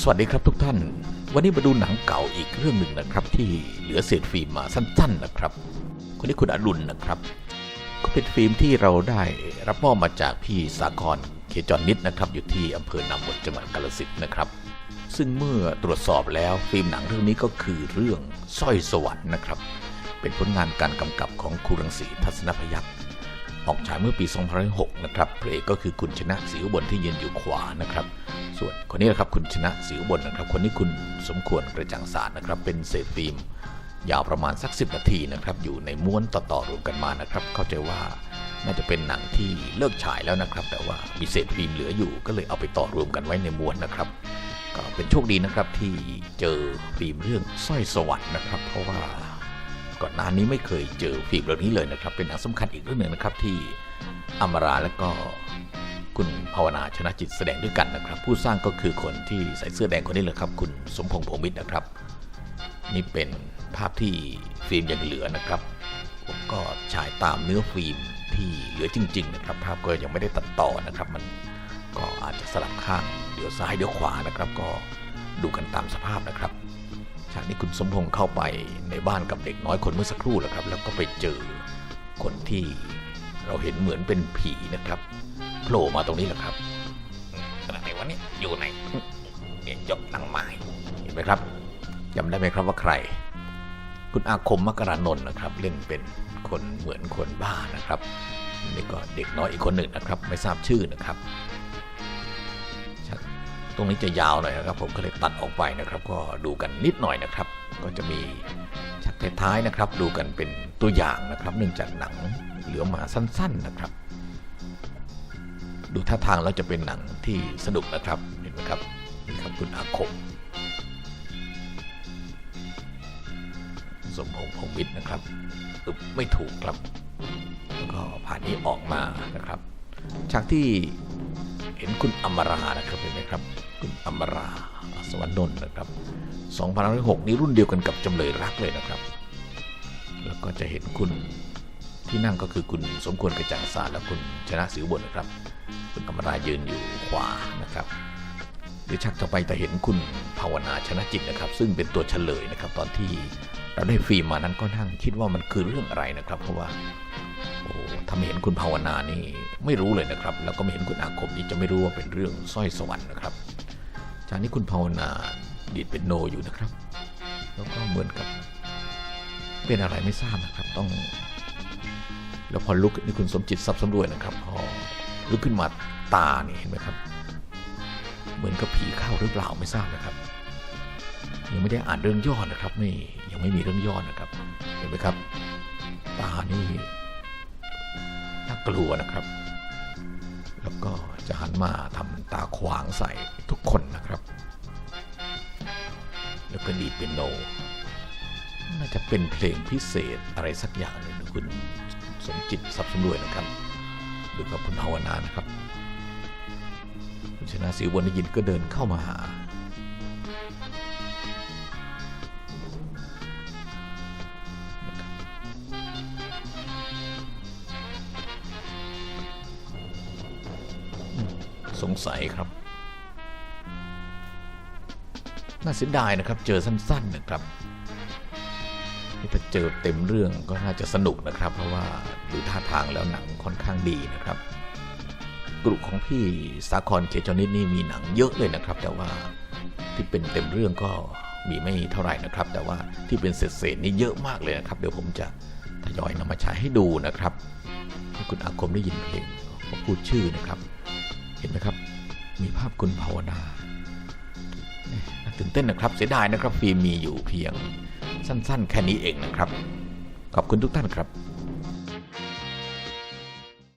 สวัสดีครับทุกท่าน วันนี้มาดูหนังเก่าอีกเรื่องหนึ่งนะครับ ที่เหลือเศษฟิล์มมาสั้นๆนะครับ คนนี้คุณอรุณนะครับ ก็เป็นฟิล์มที่เราได้รับมอบมาจากพี่สาครเคจรนิดนะครับ อยู่ที่อำเภอนามนจังหวัดกาฬสินธุ์นะครับ ซึ่งเมื่อตรวจสอบแล้วฟิล์มหนังเรื่องนี้ก็คือเรื่องสร้อยสวรรค์นะครับ เป็นผลงานการกำกับของครูรังสีทัศนพยัคฆ์ ออกฉายเมื่อปี 2006 นะครับเพลงก็คือคุณชนะสิวบนที่ยืนอยู่ขวานะครับ ส่วนคนนี้นะครับคุณชนะสิวบนนะครับ คนนี้คุณสมควรกระจ่างศาสตร์นะครับ เป็นเศษฟิล์มยาวประมาณสัก 10 นาทีนะครับ อยู่ในม้วนต่อๆรวมกันมานะครับ เข้าใจว่าน่าจะเป็นหนังที่เลิกฉายแล้วนะครับ แต่ว่ามีเศษฟิล์มเหลืออยู่ ก็เลยเอาไปต่อรวมกันไว้ในม้วนนะครับ ก็เป็นโชคดีนะครับที่เจอฟิล์มเรื่องสร้อยสวรรค์นะครับ เพราะว่า ก่อนหน้านี้ไม่เคยเจอฟิล์มเรื่องนี้เลยนะครับ เป็นหนังสำคัญอีกเรื่องหนึ่งนะครับที่อมราและก็คุณภาวนาชนะจิตแสดงด้วยกันนะครับ ผู้สร้างก็คือคนที่ใส่เสื้อแดงคนนี้เลยครับ คุณสมพงษ์พงษ์มิตรนะครับ นี่เป็นภาพที่ฟิล์มยังเหลือนะครับ ผมก็ฉายตามเนื้อฟิล์มที่เหลือจริง ๆ นะครับ ภาพก็ยังไม่ได้ตัดต่อนะครับ มันก็อาจจะสลับข้างเดี๋ยวซ้ายเดี๋ยวขวานะครับ ก็ดูกันตามสภาพนะครับ ฉากนี้คุณสมพงษ์เข้าไปในบ้านกับเด็กน้อยคนเมื่อสักครู่แล้วครับ แล้วก็ไปเจอคนที่เราเห็นเหมือนเป็นผีนะครับโผล่มาตรงนี้แหละครับอะไรวะเนี่ยอยู่ไหนเนี่ยยกนังไม้เห็นไหมครับจำได้ไหมครับว่าใคร คุณอาคมมกรานนท์นะครับ เล่นเป็นคนเหมือนคนบ้านะครับนี่ก็เด็กน้อยอีกคนหนึ่งนะครับ ไม่ทราบชื่อนะครับ ตรงนี้จะยาวหน่อยนะครับ ผมก็เลยตัดออกไปนะครับ ก็ดูกันนิดหน่อยนะครับ ก็จะมีฉากท้ายๆนะครับ ดูกันเป็นตัวอย่างนะครับ เนื่องจากหนังเหลือมาสั้น ๆนะครับ ดูท่าทางแล้วจะเป็นหนังที่สนุกนะครับเห็นไหมครับนี่ครับคุณอาคมสมพงษ์พงวิทย์นะครับอึบไม่ถูกครับ แล้วก็ผ่านนี้ออกมานะครับฉากที่ เห็นคุณอมรานะครับเห็นไหมครับ คุณอมราสวรรค์นนท์นะครับ2006นี้รุ่นเดียวกันกับจำเลยรักเลยนะครับ แล้วก็จะเห็นคุณที่นั่งก็คือคุณสมควรกระจ่างศาสตร์และคุณชนะสิวบนนะครับ คุณอมรายืนอยู่ขวานะครับหรือชักต่อไปจะเห็นคุณภาวนาชนะจิตนะครับ ซึ่งเป็นตัวเฉลยนะครับ ตอนที่ เราได้ฟิล์มมานั้นก็นั่งคิดว่ามันคือเรื่องอะไรนะครับ เพราะว่าโอ้ถ้าไม่เห็นคุณภาวนานี่ไม่รู้เลยนะครับ แล้วก็ไม่เห็นคุณอาคมนี่จะไม่รู้ว่าเป็นเรื่องสร้อยสวรรค์นะครับ จากนี้คุณภาวนาดีดเป็นโนอยู่นะครับ แล้วก็เหมือนกับ เป็นอะไรไม่ทราบนะครับ ต้อง แล้วพอลุกนี่คุณสมจิตทรัพย์สำรวยนะครับ พอลุกขึ้นมาตานี่เห็นไหมครับ เหมือนกับผีเข้าหรือเปล่าไม่ทราบนะครับ ยังไม่ได้อ่านเรื่องย่อนะครับไม่ยังไม่มีเรื่องย่อนะครับ เห็นไหมครับตานี่น่ากลัวนะครับ แล้วก็จะหันมาทำตาขวางใส่ทุกคนนะครับ แล้วก็ดีดเป็นโนน่าจะเป็นเพลงพิเศษอะไรสักอย่างหนึ่งคุณสมจิตทรัพย์สมรวยนะครับหรือกับคุณภาวนานะครับคุณชนะสิวบนได้ยินก็เดินเข้ามาหา สงสัยครับ น่าเสียดายนะครับ เจอสั้น ๆนะครับถ้าเจอเต็มเรื่องก็น่าจะสนุกนะครับ เพราะว่าดูท่าทางแล้วหนังค่อนข้างดีนะครับ กลุ่มของพี่สาครเคจอนิดนี่มีหนังเยอะเลยนะครับ แต่ว่าที่เป็นเต็มเรื่องก็มีไม่เท่าไหร่นะครับ แต่ว่าที่เป็นเศษๆนี่เยอะมากเลยนะครับ เดี๋ยวผมจะทยอยนำมาฉายให้ดูนะครับคุณอาคมได้ยินเพลงพูดชื่อนะครับ เห็นไหมครับ มีภาพคุณภาวนาตื่นเต้นนะครับ เสียดายนะครับ ฟิล์มมีอยู่เพียงสั้น ๆ แค่นี้เองนะครับ ขอบคุณทุกท่านครับ